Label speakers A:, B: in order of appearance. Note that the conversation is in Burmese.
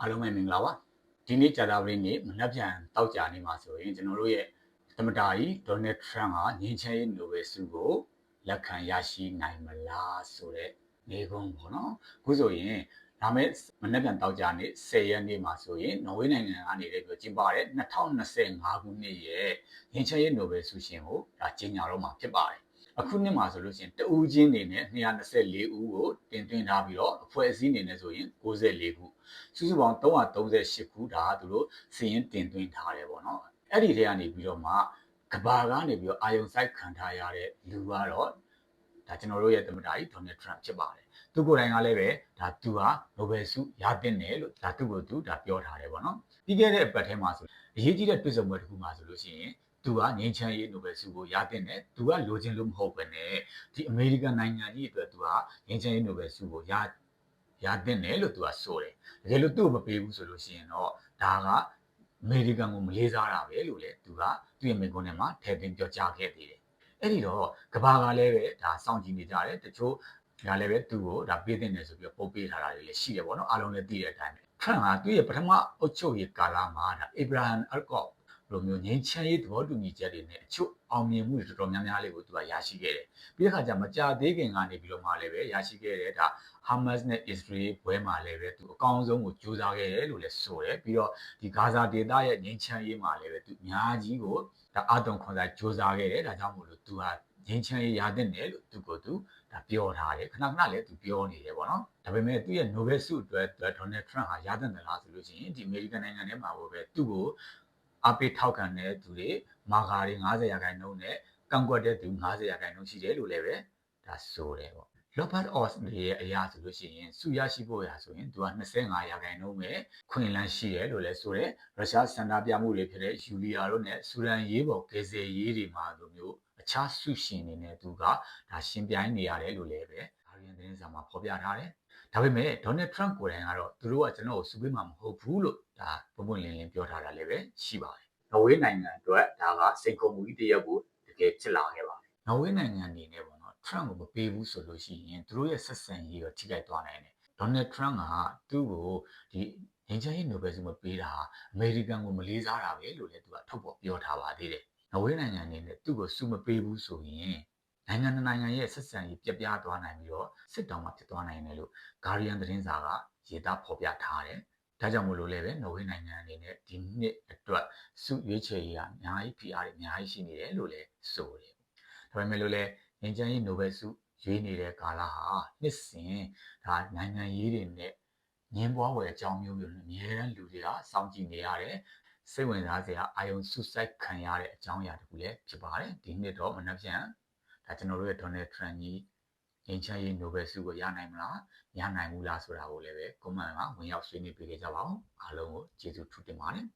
A: အားလုံးပဲမင်္ဂလာပါဒီနေ့ကြာသပတေးနေ့မနက်ဖြန်တောက်ကြနေမှာဆိုရင်ကျွန်တော်တို့ရဲ့သမတာကြီးဒေါ်နယ်ထရန့်ကငင်းချဲရေးနိုဘယ်ဆုကိုလက်ခံရရှိနိုင်မလားဆိုတဲ့နေကုန်းပေါ့နော်အခုဆိုရင်ဒါမဲ့မနက်ဖြန်တောက်ကြနေ10ရက်နေ့မှာဆိုရင်နော်ဝေးနိုင်ငံကနေလည်းပြောကျင်းပတဲ့2025ခုနှစ်ရဲ့ငင်းချဲရေးနိုဘယ်ဆုရှင်ကိုဒါကြီးညာတော့မှာဖြစ်ပါတယ် အခုနှစ်မှာဆိုလို့ရှိရင်တဦးချင်းအနေနဲ့224ဦးကိုတင်သွင်းထားပြီးတော့အဖွဲ့အစည်းအနေနဲ့ဆိုရင်64ခုစုစုပေါင်း338ခုဒါသူတို့စီရင်တင်သွင်းထားတယ်ပေါ့နော်အဲ့ဒီထဲကနေပြီးတော့မှကဘာကနေပြီးတော့အာယုံဆိုင်ခံထားရတဲ့လူကတော့ဒါကျွန်တော်တို့ရဲ့သမ္မတကြီးဒေါ်နယ်ထရန့်ဖြစ်ပါတယ်သူကိုယ်တိုင်ကလည်းပဲဒါသူဟာနိုဘယ်ဆုရတဲ့နယ်လို့ဒါသူ့ကိုသူဒါပြောထားတယ်ပေါ့နော်ပြီးခဲ့တဲ့အပတ်ထဲမှာဆိုအရေးကြီးတဲ့တွေ့ဆုံပွဲတစ်ခုမှာဆိုလို့ရှိရင် သူကငင်းချမ်းရေးနိုဘယ်ဆုကိုရတဲ့နဲ့သူကလိုချင်လို့မဟုတ်ပဲနဲ့ဒီအမေရိကန်နိုင်ငံကြီးအတွက်သူကငင်းချမ်းရေးနိုဘယ်ဆုကိုရရတဲ့နဲ့လို့သူကဆိုတယ်တကယ်လို့သူ့ကိုမပေးဘူးဆိုလို့ရှိရင်တော့ဒါကအမေရိကန်ကိုမလေးစားတာပဲလို့လေသူကသူ့ရဲ့မိန့်ခွန်းထဲမှာထည့်သွင်းပြောကြားခဲ့သေးတယ်အဲ့ဒီတော့ကဘာကလည်းပဲဒါစောင့်ကြည့်နေကြတယ်တချို့ဒါလည်းပဲသူ့ကိုဒါပေးတဲ့နယ်ဆိုပြီးပုတ်ပေးထားတာတွေလည်းရှိတယ်ပေါ့နော်အားလုံးလည်းသိတဲ့အတိုင်းပဲထရန့်ကသူ့ရဲ့ပထမအုပ်ချုပ်ရေးကာလမှာဒါအေဗရာဟမ်အကော့ လိုမျိုးငင်းချမ်းရေးသဘောတူညီချက်တွေနဲ့အချို့အောင်မြင်မှုတွေတော်တော်များများလေးကိုသူကရရှိခဲ့တယ်။ပြီးတဲ့ခါကျမကြာသေးခင်ကနေပြီးတော့မှလည်းပဲရရှိခဲ့တဲ့ဒါဟာမတ်စ်နဲ့အစ္စရေးဘွဲမှာလည်းပဲသူအကောင်းဆုံးကိုကြိုးစားခဲ့တယ်လို့လည်းဆိုတယ်။ပြီးတော့ဒီဂါဇာဒေသရဲ့ငင်းချမ်းရေးမှာလည်းပဲသူအများကြီးကိုဒါအတုံခွန်စားကြိုးစားခဲ့တယ်။ဒါကြောင့်မို့လို့သူဟာငင်းချမ်းရေးရတဲ့နယ်လို့သူကိုသူဒါပြောထားတယ်ခဏခဏလည်းသူပြောနေတယ်ပေါ့နော်ဒါပေမဲ့သူ့ရဲ့ Nobel ဆုအတွက်ဒေါ်နယ်ထရန့်ဟာရတဲ့လားဆိုလို့ရှိရင်ဒီအမေရိကန်နိုင်ငံထဲမှာပဲသူ့ကို အပိထောက်ခံတဲ့သူတွေမာဂါတွေ90ရာခိုင်နှုန်းနဲ့ကန့်ကွက်တဲ့သူ90ရာခိုင်နှုန်းရှိတယ်လို့လည်းပဲဒါဆိုတယ်ပေါ့ Robert Oz ရဲ့အရာဆိုလို့ရှိရင်စုရရှိဖို့ရာဆိုရင်သူက25ရာခိုင်နှုန်းပဲခွင့်လန်းရှိတယ်လို့လည်းဆိုတယ်ရုရှားစန္ဒပြမှုတွေဖြစ်တဲ့ယူလီယာတို့နဲ့ဆူဒန်ရေးပေါ်ဂေဇယ်ရေးတွေမှာလိုမျိုးအခြားစုရှင်တွေနဲ့သူကဒါရှင်ပြိုင်နေရတယ်လို့လည်းပဲအာရီယန် သတင်းစာမှာဖော်ပြထားတယ်ဒါပေမဲ့ဒေါ်နယ်ထရန့်ကိုယ်တိုင်ကတော့သူတို့ကကျွန်တော်ကိုစုပေးမှာမဟုတ်ဘူးလို့ဒါပုံပွင့်လင်းလင်းပြောထားတာလည်းပဲရှိပါတယ်နော်ဝေးနိုင်ငံအတွက်ဒါကစိန်ခေါ်မှုကြီးတစ်ရပ်ကိုတကယ်ဖြစ်လာခဲ့ပါတယ်နော်ဝေးနိုင်ငံအနေနဲ့ပေါ့နော်ထရန့်ကိုမပေးဘူးဆိုလို့ရှိရင်သူတို့ရဲ့ဆက်ဆံရေးကိုထိခိုက်သွားနိုင်တယ်ဒေါ်နယ်ထရန့်ကသူ့ကိုဒီငင်းချရေးနိုဘယ်ဆုမပေးတာအမေရိကန်ကိုမလေးစားတာပဲလို့လည်းသူကထုတ်ဖော်ပြောထားပါသေးတယ်နော်ဝေးနိုင်ငံအနေနဲ့သူ့ကိုဆုမပေးဘူးဆိုရင် နိုင်ငံနိုင်ငံရဲ့ဆက်ဆံရေးပြပြသွားနိုင်ပြီးတော့စစ်တောင်မှဖြစ်သွားနိုင်တယ်လို့ Guardian သတင်းစာကရေးသားဖော်ပြထားတယ်ဒါကြောင့်မလို့လည်းပဲနော်ဝေးနိုင်ငံအနေနဲ့ဒီနှစ်အတွက်စုရွေးချယ်ရေးကအများကြီး PR တွေအများကြီးရှိနေတယ်လို့လည်းဆိုတယ်။ဒါပေမဲ့လို့လည်းငင်းချမ်းရေးနိုဘယ်ဆုရွေးနေတဲ့ကာလဟာနှစ်စဉ်ဒါနိုင်ငံရေးတွေနဲ့ငင်းပွားဝယ်အကြောင်းမျိုးမျိုးနဲ့အများအားလူတွေကစောင့်ကြည့်နေရတယ်။စိတ်ဝင်စားစရာအာယုံဆုစိုက်ခံရတဲ့အကြောင်းအရာတခုလည်းဖြစ်ပါတယ်။ဒီနှစ်တော့မနှက်ပြန် ဒါကျွန်တော်တို့ရဲ့ Donald Trump ကြီးငင်းချမ်းရေးနိုဘယ်ဆုကိုရနိုင်မလားရနိုင်ဘူးလားဆိုတာကိုလည်းပဲ comment မှာဝင်ရောက်ဆွေးနွေးပေးကြပါဦးအားလုံးကိုကျေးဇူးထူးတင်ပါတယ်